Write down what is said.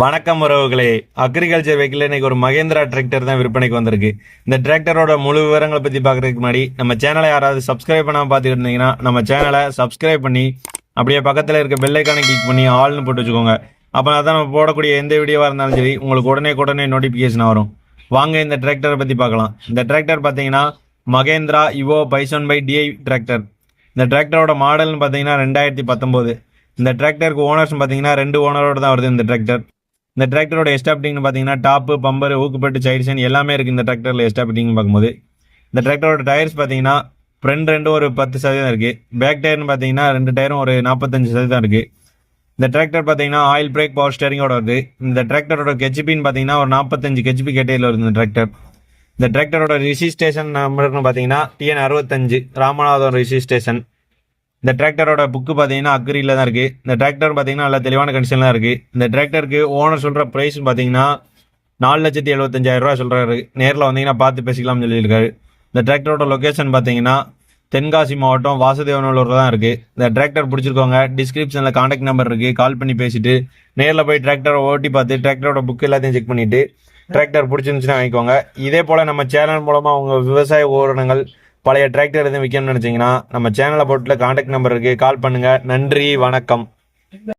வணக்கம் உறவுகளே. Agriculture vehicle இன்னைக்கு ஒரு மகேந்திரா டிராக்டர் தான் விற்பனைக்கு வந்திருக்கு. இந்த டிராக்டரோட முழு விவரங்களை பற்றி பார்க்குறதுக்கு முன்னாடி நம்ம சேனலை யாராவது சப்ஸ்கிரைப் பண்ணாமல் பார்த்துட்டு இருந்தீங்கன்னா நம்ம சேனலை சப்ஸ்கிரைப் பண்ணி அப்படியே பக்கத்தில் இருக்க பெல்லைக்கான கிளிக் பண்ணி ஆள்னு போட்டு வச்சுக்கோங்க. அப்போ தான் நம்ம போடக்கூடிய எந்த வீடியோவாக இருந்தாலும் சரி உங்களுக்கு உடனே உடனே நோட்டிஃபிகேஷன் வரும். வாங்க இந்த டிராக்டரை பற்றி பார்க்கலாம். இந்த டிராக்டர் பார்த்தீங்கன்னா மகேந்திரா இவோ பைசன் பை டிஐ டிராக்டர். இந்த டிராக்டரோட மாடல்னு பார்த்தீங்கன்னா ரெண்டாயிரத்தி பத்தொம்போது. இந்த டிராக்டருக்கு ஓனர்ஸ் பார்த்தீங்கன்னா ரெண்டு ஓனரோட தான் வருது இந்த டிராக்டர். இந்த டிராக்டரோட எஸ்டாப்டிங்னு பார்த்தீங்கன்னா டாப்பு பம்பர் ஊக்குப்பட்டு சைடுசன் எல்லாமே இருக்குது இந்த டிராக்டரில் எஸ்டாப்டிங்னு பார்க்கும்போது. இந்த டிராக்டரோட டயர்ஸ் பார்த்தீங்கன்னா ஃப்ரண்ட் ரெண்டு ஒரு பத்து சதவீதம் இருக்குது பேக் டயர்னு பார்த்தீங்கன்னா ரெண்டு டயரும் ஒரு நாற்பத்தஞ்சு சதவீதம் இருக்குது இந்த டிராக்டர் பார்த்தீங்கன்னா ஆயில் பிரேக் பவர் ஸ்டேரிங்கோட வருது. இந்த டிராக்டரோட கெச்பின்னு பார்த்தீங்கன்னா ஒரு நாற்பத்தஞ்சு கெச்பி கேட்டையில் வருது இந்த டிராக்டர் இந்த டிராக்டரோட ரிஜிஸ்ட்ரேஷன் நம்பர்னு பார்த்தீங்கன்னா டிஎன் அறுபத்தஞ்சு ராமநாதபுரம் ரிஜிஸ்ட்ரேஷன் இந்த டிராக்டரோட புக்கு பார்த்தீங்கன்னா அக்ரியில் தான் இருக்குது இந்த டிராக்டர் பார்த்தீங்கன்னா நல்ல தெளிவான கண்டிஷனில் தான் இருக்குது இந்த டிராக்டருக்கு ஓனர் சொல்கிற ப்ரைஸ் பார்த்தீங்கன்னா நாலு லட்சத்தி எழுபத்தஞ்சாயிரம் ரூபா சொல்கிறாரு நேரில் வந்தீங்கன்னா பார்த்து பேசிக்கலாம்னு சொல்லியிருக்காரு. இந்த டிராக்டரோட லொக்கேஷன் பார்த்தீங்கன்னா தென்காசி மாவட்டம் வாசுதேவனூரில் தான் இருக்குது இந்த டிராக்டர் பிடிச்சிருக்கோங்க டிஸ்கிரிப்ஷனில் காண்டாக்ட் நம்பர் இருக்குது கால் பண்ணி பேசிவிட்டு நேரில் போய் டிராக்டரை ஓட்டி பார்த்து டிராக்டரோட புக் எல்லாத்தையும் செக் பண்ணிவிட்டு டிராக்டர் பிடிச்சிருந்துச்சுன்னா வாங்கிக்கோங்க. இதே போல் நம்ம சேனல் மூலமாக உங்கள் விவசாய உபகரணங்கள் பழைய டிராக்டர் எதுவும் விற்கணும்னு நினச்சிங்கன்னா நம்ம சேனலை போட்டுல காண்டாக்ட் நம்பர் இருக்குது கால் பண்ணுங்கள் நன்றி வணக்கம்.